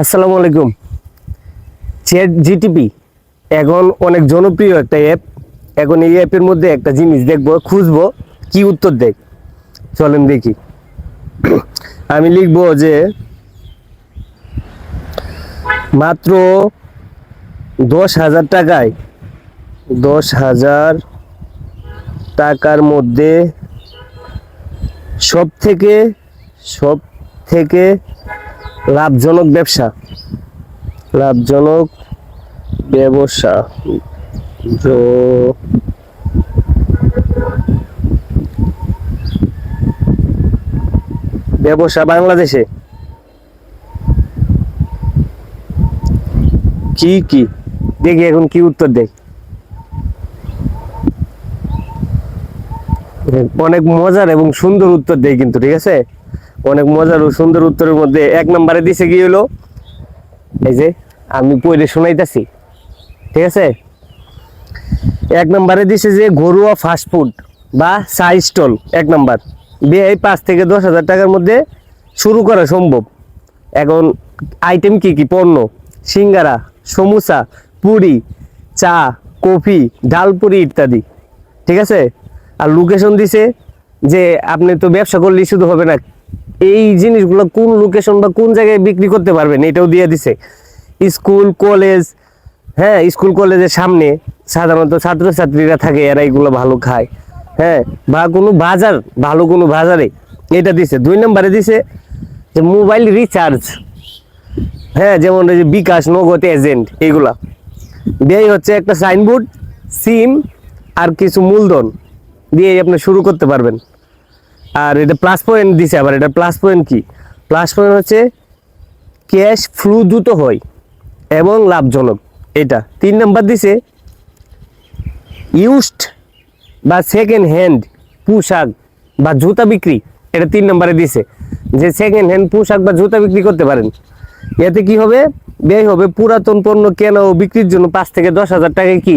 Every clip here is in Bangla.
আসসালামু আলাইকুম। চ্যাট জিটিপি এখন অনেক জনপ্রিয় একটা অ্যাপ এখন এই অ্যাপের মধ্যে একটা জিনিস দেখব, খুঁজবো, কি উত্তর দেয়। চলেন দেখি। আমি লিখব যে, মাত্র দশ হাজার টাকায়, দশ হাজার টাকার মধ্যে সব থেকে সব থেকে লাভজনক ব্যবসা। লাভজনক ব্যবসা। ব্যবসা বাংলাদেশে। কি কি? দেখি এখন কি উত্তর দেয়। অনেক মজার এবং সুন্দর উত্তর দেয় কিন্তু, ঠিক আছে? অনেক মজার ও সুন্দর উত্তরের মধ্যে এক নম্বরে দিছে কি হলো? এই যে, আমি পড়ে শোনাইতেছি। ঠিক আছে? এক নম্বরে দিছে যে ঘরোয়া ফাস্টফুড বা চা স্টল এক নাম্বার। এই পাঁচ থেকে দশ হাজার টাকার মধ্যে শুরু করা সম্ভব। এখন আইটেম কি কি? পণ্য, সিঙ্গারা, সমুসা, পুরি, চা, কফি ডালপুরি ইত্যাদি। ঠিক আছে? আর লোকেশন দিছে যে আপনি তো ব্যবসা করলেই শুধু হবে না এই জিনিসগুলো কোন লোকেশন বা কোন জায়গায় বিক্রি করতে পারবেন, এটাও দিয়ে দিছে। স্কুল, কলেজ হ্যাঁ স্কুল, কলেজের সামনে সাধারণত ছাত্রছাত্রীরা থাকে, এরা এগুলো ভালো খায়। হ্যাঁ বা কোনো বাজার, ভালো কোনো বাজারে এটা দিছে। দুই নম্বরে দিছে যে মোবাইল রিচার্জ। হ্যাঁ যেমন এই যে বিকাশ, নগদ, এজেন্ট এইগুলা ব্যয় হচ্ছে একটা সাইনবোর্ড, সিম আর কিছু মূলধন দিয়ে আপনি শুরু করতে পারবেন। আর এটা প্লাস পয়েন্ট দিছে আবার, এটা প্লাস পয়েন্ট কি? প্লাস পয়েন্ট হচ্ছে ক্যাশ ফ্লু দ্রুত হয় এবং লাভজনক। এটা তিন নাম্বার দিছে ইউজড বা সেকেন্ড হ্যান্ড পোশাক বা জুতা বিক্রি। এটা তিন নম্বরে দিছে, যে সেকেন্ড হ্যান্ড পোশাক বা জুতা বিক্রি করতে পারেন। এতে কি হবে? ব্যয় হবে পুরাতন পণ্য কেনা ও বিক্রির জন্য পাঁচ থেকে দশ হাজার টাকা কি?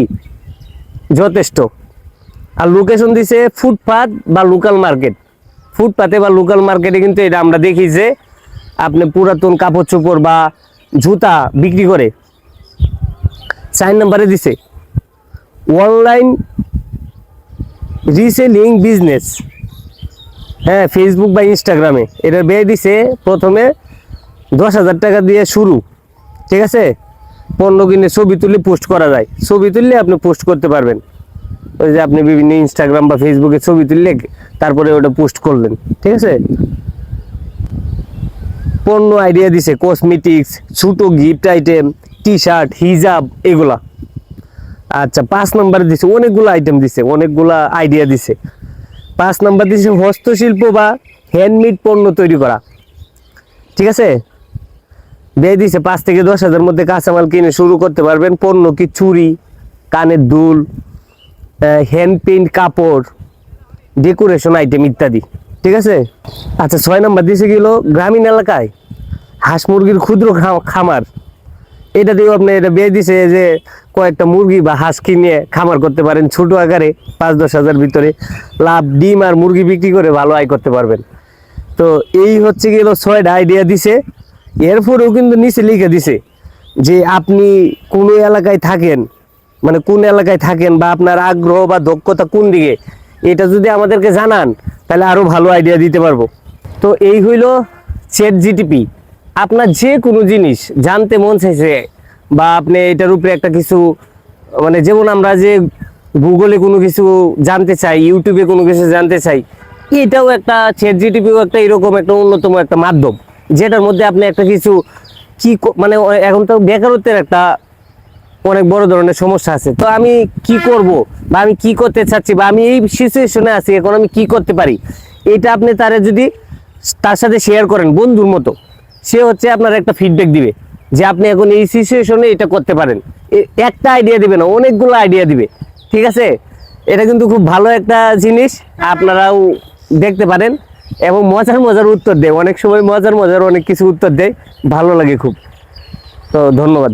যথেষ্ট। আর লোকেশন দিছে ফুটপাত বা লোকাল মার্কেট ফুটপাতে বা লোকাল মার্কেটে কিন্তু এটা আমরা দেখি যে আপনি পুরাতন কাপড় চোপড় বা জুতা বিক্রি করে চার নম্বরে দিছে অনলাইন রিসেলিং বিজনেস হ্যাঁ ফেসবুক বা ইনস্টাগ্রামে এটা ব্যয় দিছে প্রথমে দশ হাজার টাকা দিয়ে শুরু। ঠিক আছে? পণ্য কিনে ছবি তুলে পোস্ট করা যায়। ছবি তুললে আপনি পোস্ট করতে পারবেন। ওই যে আপনি বিভিন্ন ইনস্টাগ্রাম বা ফেসবুকে ছবি তুললে তারপরে ওটা পোস্ট করলেন, ঠিক আছে? পণ্য আইডিয়া দিছে কসমেটিক্স ছোটো গিফট আইটেম টি শার্ট হিজাব এগুলা। আচ্ছা পাঁচ নম্বরে দিছে, অনেকগুলো আইটেম দিছে, অনেকগুলা আইডিয়া দিছে। পাঁচ নম্বর দিছে হস্তশিল্প বা হ্যান্ডমেড পণ্য তৈরি করা, ঠিক আছে? ব্যয় দিছে পাঁচ থেকে দশ হাজার মধ্যে কাঁচামাল কিনে শুরু করতে পারবেন, পণ্য কি চুরি, কানের দুল হ্যান্ড পেন্ট কাপড় ডেকোরেশন আইটেম ইত্যাদি, ঠিক আছে? আচ্ছা ছয় নম্বর দিছে গেল গ্রামীণ এলাকায় হাঁস মুরগির ক্ষুদ্র খামার। এটা দিয়েও আপনি এটা বেয়ে দিছে যে কয়েকটা মুরগি বা হাঁস কিনে খামার করতে পারেন ছোট আকারে, পাঁচ দশ হাজার ভিতরে। লাভ, ডিম আর মুরগি বিক্রি করে ভালো আয় করতে পারবেন। তো এই হচ্ছে গেল ছয়টা আইডিয়া দিছে। এরপরেও কিন্তু নিচে লিখে দিছে যে আপনি কোনো এলাকায় থাকেন মানে কোন এলাকায় থাকেন বা আপনার আগ্রহ বা দক্ষতা কোন দিকে, এটা যদি আমাদেরকে জানান, তাহলে আরও ভালো আইডিয়া দিতে পারব। তো এই হইল চ্যাট জিটিপি আপনার যে কোনো জিনিস জানতে মন চাইছে বা আপনি এটার উপরে একটা কিছু মানে যেমন আমরা যে গুগলে কোনো কিছু জানতে চাই ইউটিউবে কোনো কিছু জানতে চাই, এটাও একটা চ্যাট জিটিপিও একটা এরকম একটা অন্যতম একটা মাধ্যম, যেটার মধ্যে আপনি একটা কিছু কি মানে এখন তো বেকারত্বের একটা অনেক বড় ধরনের সমস্যা আছে। তো আমি কি করব? বা আমি কি করতে চাচ্ছি? বা আমি এই সিচুয়েশনে আছি, এখন আমি কি করতে পারি? এটা আপনি তারে যদি তার সাথে শেয়ার করেন, বন্ধুর মতো। সে হচ্ছে আপনার একটা ফিডব্যাক দিবে যে আপনি এখন এই সিচুয়েশনে এটা করতে পারেন। একটা আইডিয়া দিবে না, অনেকগুলো আইডিয়া দিবে। ঠিক আছে? এটা কিন্তু খুব ভালো একটা জিনিস, আপনারাও দেখতে পারেন। এবং মজার মজার উত্তর দেয়। অনেক সময় মজার মজার অনেক কিছু উত্তর দেয়। ভালো লাগে খুব। তো ধন্যবাদ।